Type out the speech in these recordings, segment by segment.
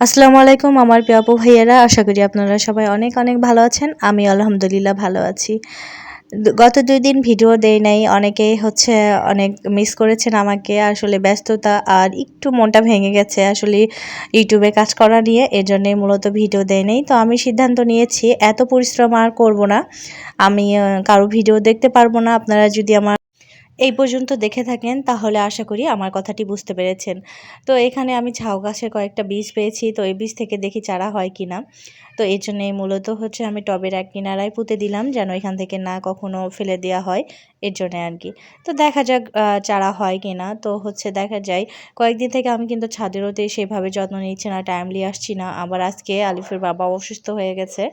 আসসালামু আলাইকুম আমার প্রিয় আপু ভাইয়েরা, আশা করি আপনারা সবাই অনেক অনেক ভালো আছেন। আমি আলহামদুলিল্লাহ ভালো আছি। গত দুই দিন ভিডিও দেই নাই অনেকেই হচ্ছে অনেক মিস করেছেন আমাকে, আসলে ব্যস্ততা আর একটু মনটা ভেঙে গেছে আসলে ইউটিউবে কাজ করা নিয়ে, এজন্যই মূলত ভিডিও দেয় নেই। তো আমি সিদ্ধান্ত নিয়েছি, এত পরিশ্রম আর করব না। আমি কারও ভিডিও দেখতে পারব না। আপনারা যদি আমার এই পর্যন্ত দেখে থাকেন, তাহলে আশা করি আমার কথাটি বুঝতে পেরেছেন। তো এখানে আমি ঝাউ গাছের কয়েকটা বীজ পেয়েছি, তো এই বীজ থেকে দেখি চারা হয় কিনা। তো এই জন্যই মূলত হচ্ছে আমি টবের এক কিনারায় পুঁতে দিলাম, যেন এখান থেকে না কখনো ফেলে দেওয়া হয়, এর জন্য আর কি। তো দেখা যাক চারা হয় কিনা। তো হচ্ছে দেখা যায়, কয়েকদিন থেকে আমি কিন্তু ছাদেরওতে সেভাবে যত্ন নিচ্ছি না, টাইমলি আসছি না। আবার আজকে আলিফের বাবা অসুস্থ হয়ে গেছে।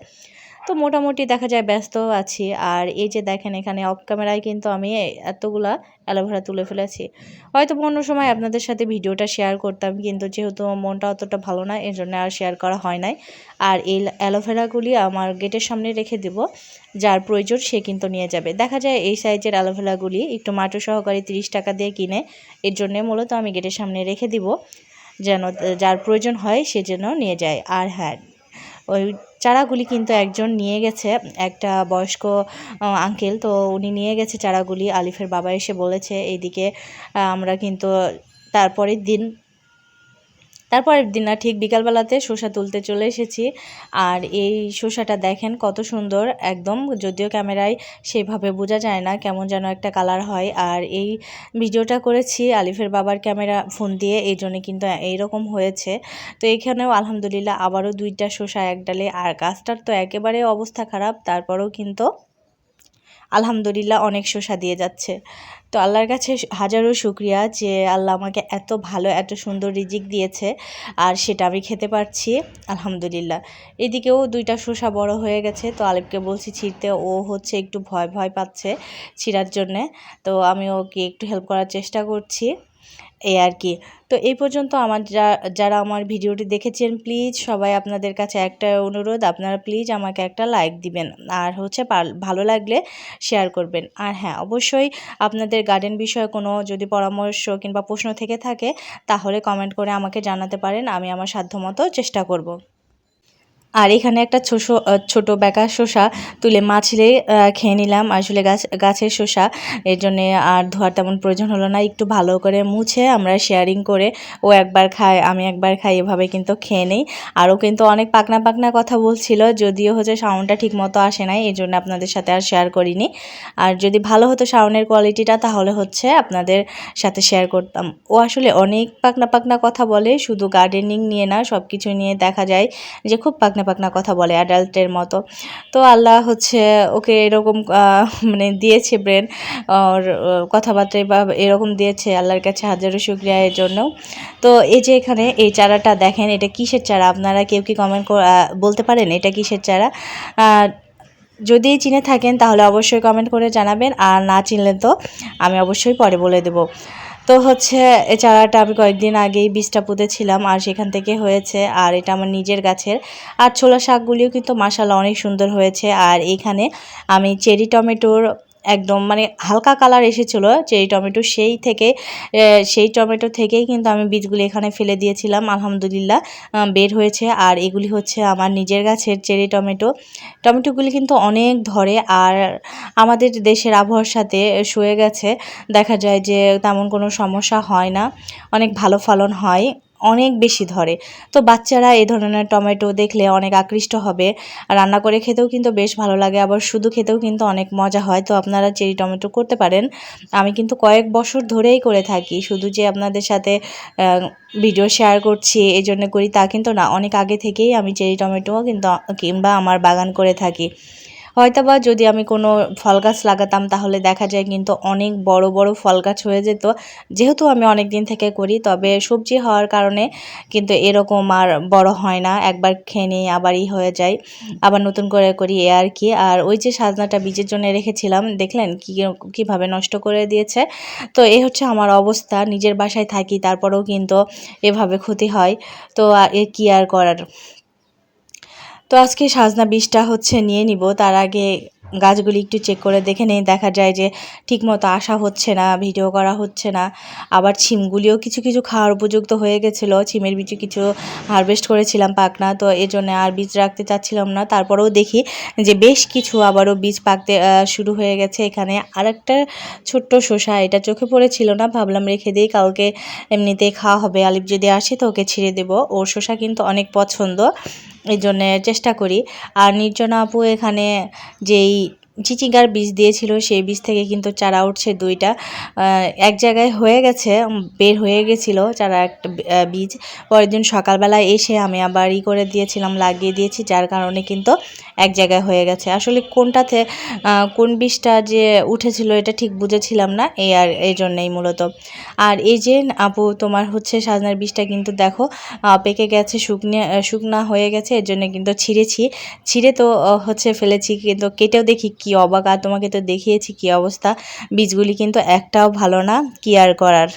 তো মোটামুটি দেখা যায় ব্যস্ত আছি। আর এই যে দেখেন এখানে অফ ক্যামেরায় কিন্তু আমি এতগুলা অ্যালোভেরা তুলে ফেলেছি। হয়তো অন্য সময় আপনাদের সাথে ভিডিওটা শেয়ার করতাম, কিন্তু যেহেতু মনটা অতটা ভালো না এর জন্য আর শেয়ার করা হয় নাই। আর এই অ্যালোভেরাগুলি আমার গেটের সামনে রেখে দেব, যার প্রয়োজন সে কিন্তু নিয়ে যাবে। দেখা যায় এই সাইজের অ্যালোভেরাগুলি একটু মাটো সহকারে তিরিশ টাকা দিয়ে কিনে, এর জন্যে মূলত আমি গেটের সামনে রেখে দিব, যেন, যার প্রয়োজন হয় সে যেন নিয়ে যায়। আর হ্যাঁ ওই চারাগুলি কিন্তু একজন নিয়ে গেছে, একটা বয়স্ক আঙ্কেল তো উনি নিয়ে গেছে চারাগুলি। আলিফের বাবা এসে বলেছে, এইদিকে আমরা কিন্তু তারপরের দিন তারপরের দিন না, ঠিক বিকালবেলাতে শসা তুলতে চলে এসেছি। আর এই শসাটা দেখেন কত সুন্দর, একদম যদিও ক্যামেরায় সেভাবে বোঝা যায় না কেমন যেন একটা কালার হয়। আর এই ভিডিওটা করেছি আলিফের বাবার ক্যামেরা ফোন দিয়ে, এই জন্য কিন্তু এইরকম হয়েছে। তো এখানেও আলহামদুলিল্লাহ আবারও দুইটা শসা, এক ডালে, আর গাছটার তো একেবারে অবস্থা খারাপ, তারপরেও কিন্তু আলহামদুলিল্লাহ অনেক শোষা দিয়ে যাচ্ছে। তো আল্লাহর কাছে হাজারো শুক্রিয়া যে আল্লাহ আমাকে এত ভালো, এত সুন্দর রিজিক দিয়েছে আর সেটা আমি খেতে পারছি, আলহামদুলিল্লাহ। এদিকেও দুইটা শোষা বড় হয়ে গেছে, তো আলিফকে বলছি ছিঁড়তে, ও হচ্ছে একটু ভয় ভয় পাচ্ছে ছিঁড়ার জন্যে। তো আমি ওকে একটু হেল্প করার চেষ্টা করছি। এই আর কি। তো এই পর্যন্ত আমার যারা আমার ভিডিওটি দেখেছেন প্লিজ সবাই আপনাদের কাছে একটা অনুরোধ, আপনারা প্লিজ আমাকে একটা লাইক দিবেন। আর হচ্ছে ভালো লাগলে শেয়ার করবেন। আর হ্যাঁ অবশ্যই আপনাদের গার্ডেন বিষয়ে কোনো যদি পরামর্শ কিংবা প্রশ্ন থেকে থাকে, তাহলে কমেন্ট করে আমাকে জানাতে পারেন, আমি আমার সাধ্যমতো চেষ্টা করব। আর এখানে একটা ছোট ছোট বেকা শসা তুলে মাছলে খেয়ে নিলাম। আসলে গাছ গাছের শসা, এর জন্যে আর ধোয়ার তেমন প্রয়োজন হলো না। একটু ভালো করে মুছে আমরা শেয়ারিং করে ও একবার খায়, আমি একবার খাই, এভাবে কিন্তু খেয়ে নেই। আরও কিন্তু অনেক পাকনা পাকনা কথা বলছিল, যদিও হচ্ছে সাউন্ডটা ঠিক মতো আসে নাই এই জন্য আপনাদের সাথে আর শেয়ার করিনি। আর যদি ভালো হতো সাউন্ডের কোয়ালিটিটা তাহলে হচ্ছে আপনাদের সাথে শেয়ার করতাম। ও আসলে অনেক পাকনা পাকনা কথা বলে, শুধু গার্ডেনিং নিয়ে না সব কিছু নিয়ে দেখা যায় যে খুব পাকনা পাকনা কথা বলে অ্যাডাল্টের মতো। তো আল্লাহ হচ্ছে ওকে এরকম মানে দিয়েছে ব্রেন ওর কথাবার্তায় বা এরকম দিয়েছে আল্লাহর কাছে হাজারো শুক্রিয়া এর জন্য। তো এই যে এখানে এই চারাটা দেখেন, এটা কিসের চারা? আপনারা কেউ কি কমেন্ট বলতে পারেন এটা কিসের চারা? যদি চিনে থাকেন তাহলে অবশ্যই কমেন্ট করে জানাবেন, আর না চিনলে তো আমি অবশ্যই পরে বলে দেবো। তো হচ্ছে, এ চারাটা আমি কয়েকদিন আগেই বীজটা পুঁতেছিলাম আর সেখান থেকে হয়েছে, আর এটা আমার নিজের গাছের। আর ছোলা শাকগুলিও কিন্তু মাসাল্লাহ অনেক সুন্দর হয়েছে, আর এখানে আমি চেরি টমেটোর একদম মানে হালকা কালার এসেছিল চেরি টমেটো, সেই থেকে সেই টমেটো থেকেই কিন্তু আমি বীজগুলি এখানে ফেলে দিয়েছিলাম, আলহামদুলিল্লাহ বের হয়েছে। আর এগুলি হচ্ছে আমার নিজের গাছের চেরি টমেটো। টমেটোগুলি কিন্তু অনেক ধরে আর আমাদের দেশের আবহাওয়ার সাথে শুয়ে গেছে। দেখা যায় যে তেমন কোনো সমস্যা হয় না, অনেক ভালো ফলন হয়। অনেক বেশি ধরে। তো বাচ্চারা এই ধরনের টমেটো দেখলে অনেক আকৃষ্ট হবে। রান্না করে খেতেও কিন্তু বেশ ভালো লাগে। আবার শুধু খেতেও কিন্তু অনেক মজা হয়। তো আপনারা চেরি টমেটো করতে পারেন। আমি কিন্তু কয়েক বছর ধরেই করে থাকি। শুধু যে আপনাদের সাথে ভিডিও শেয়ার করছি এই জন্য করি তা কিন্তু না। অনেক আগে থেকেই আমি চেরি টমেটো কিন্তু, কিংবা আমার বাগান করে থাকি। হয়তোবা যদি আমি কোনো ফল গাছ লাগাতাম তাহলে দেখা যায় কিন্তু অনেক বড় বড় ফল গাছ হয়ে যেত। যেহেতু আমি অনেক দিন থেকে করি, তবে সবজি হওয়ার কারণে কিন্তু এরকম আর বড় হয় না। একবার খেয়ে নিই আবারই হয়ে যায়। আবার নতুন করে করি এ আর কি। আর ওই যে সাজনাটা বীজের জন্য রেখেছিলাম, দেখলেন? কি কীভাবে নষ্ট করে দিয়েছে? তো এই হচ্ছে আমার অবস্থা। নিজের বাসায় থাকি, তারপরেও কিন্তু এভাবে ক্ষতি হয়। তো এ কী আর করার? তো আজকে সাজনা বীজটা হচ্ছে নিয়ে নিব। তার আগে গাছগুলি একটু চেক করে দেখে নেই। দেখা যায় যে ঠিকমতো আসা হচ্ছে না, ভিডিও করা হচ্ছে না। আবার ছিমগুলিও কিছু কিছু খাওয়ার উপযুক্ত হয়ে গেছিল। ছিমের বিচি কিছু হারভেস্ট করেছিলাম পাকনা, তো এই জন্য আর বীজ রাখতে চাচ্ছিলাম না। তারপরেও দেখি যে বেশ কিছু আবারও বীজ পাকতে শুরু হয়ে গেছে। এখানে আর একটা ছোট্ট শসা, এটা চোখে পড়েছিল না। ভাবলাম রেখে দিই, কালকে এমনিতেই খাওয়া হবে। আলিফ যদি আসে তো ওকে ছিঁড়ে দেবো। ওর শসা কিন্তু অনেক পছন্দ। এই জন্যে চেষ্টা করি। আর নির্জনা আপু এখানে যেই চিচিঙ্গার বীজ দিয়েছিল, সেই বীজ থেকে কিন্তু চারা উঠছে দুইটা। এক জায়গায় হয়ে গেছে বের হয়ে গেছিল চারা একটা বীজ। পরের দিন সকালবেলা এসে আমি আবার ই করে দিয়েছিলাম, লাগিয়ে দিয়েছি, যার কারণে কিন্তু এক জায়গায় হয়ে গেছে। আসলে কোনটাতে কোন বীজটা যে উঠেছিল এটা ঠিক বুঝেছিলাম না, এই আর, এই জন্যই মূলত। আর এই যে আপু, তোমার হচ্ছে সাজনার বীজটা কিন্তু দেখো পেকে গেছে, শুকনে শুকনা হয়ে গেছে, এর জন্য কিন্তু ছিঁড়েছি। ছিঁড়ে তো হচ্ছে ফেলেছি, কিন্তু কেটেও দেখি কি অবাক, আর তোমাকে তো দেখিয়েছি কি অবস্থা। বীজগুলি কিন্তু একটাও ভালো না কেয়ার করার?